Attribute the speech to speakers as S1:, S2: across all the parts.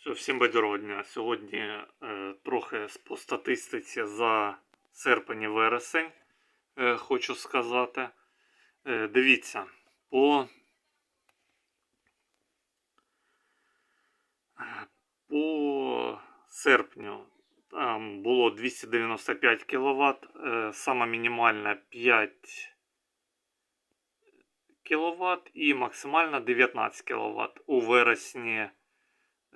S1: Що, всім бадьорого. Сьогодні е, трохи по статистиці за серпень і вересень е, хочу сказати. Е, дивіться, по, по серпню там було 295 кВт, е, сама мінімальна 5 кВт і максимальна 19 кВт. У вересні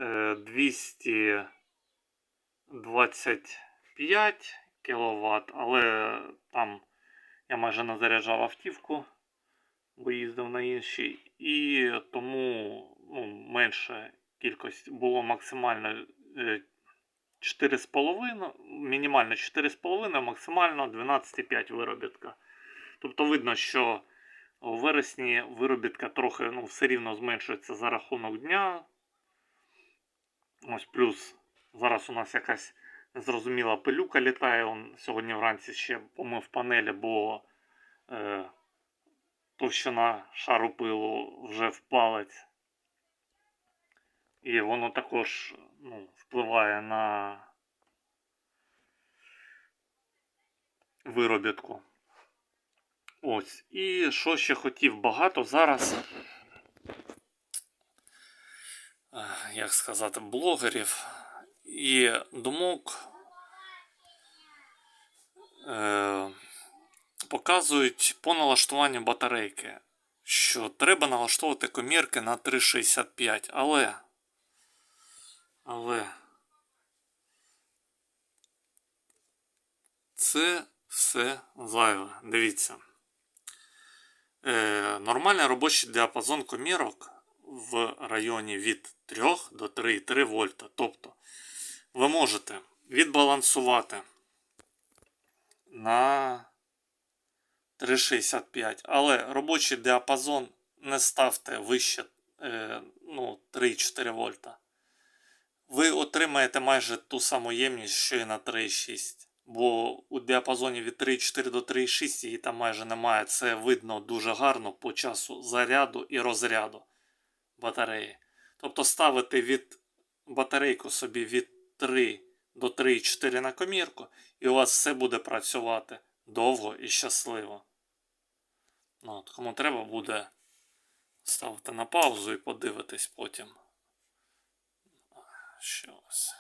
S1: 225 кВт, але там я майже не заряджав автівку, бо їздив на іншій, і тому ну, менше кількість було максимально е, 4,5, мінімально 4,5, максимально 12,5 виробітка. Тобто видно, що у вересні виробітка трохи ну, все рівно зменшується за рахунок дня. Ось плюс зараз у нас якась незрозуміла пилюка літає. Он сьогодні вранці ще помив панелі, бо е, товщина шару пилу вже в палець. І воно також ну, впливає на виробітку. Ось. І що ще хотів багато зараз. Е, Як сказати, блогерів і думок е, показують по налаштуванню батарейки, що треба налаштовувати комірки на 3,65, але але це все зайве. Дивіться. Е, нормальний робочий діапазон комірок в районі від 3 до 3,3 вольта. Тобто ви можете відбалансувати на 3,65, але робочий діапазон не ставте вище е, ну, 3,4 вольта ви отримаєте майже ту саму ємність, що і на 3,6. Бо у діапазоні від 3,4 до 3,6 її там майже немає. Це видно дуже гарно по часу заряду і розряду батареї. Тобто ставити від батарейку собі від 3 до 3,4 на комірку, і у вас все буде працювати довго і щасливо. Ну, от, Кому треба буде ставити на паузу і подивитись потім. Щось.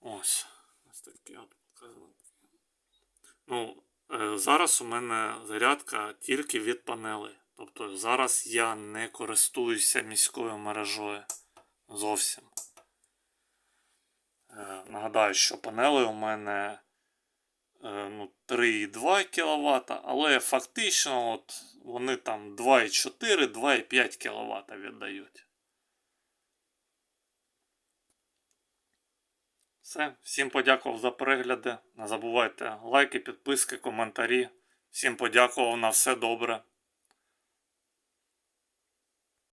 S1: Ось. Ось таке от показник. Ну, е, зараз у мене зарядка тільки від панелей. Тобто зараз я не користуюся міською мережою зовсім. Е, нагадаю, що панели у мене е, ну, 3,2 кВт, але фактично от вони там 2,4, 2,5 кВт віддають. Все, всім подякував за перегляди. Не забувайте лайки, підписки, коментарі. Всім подякував на все добре.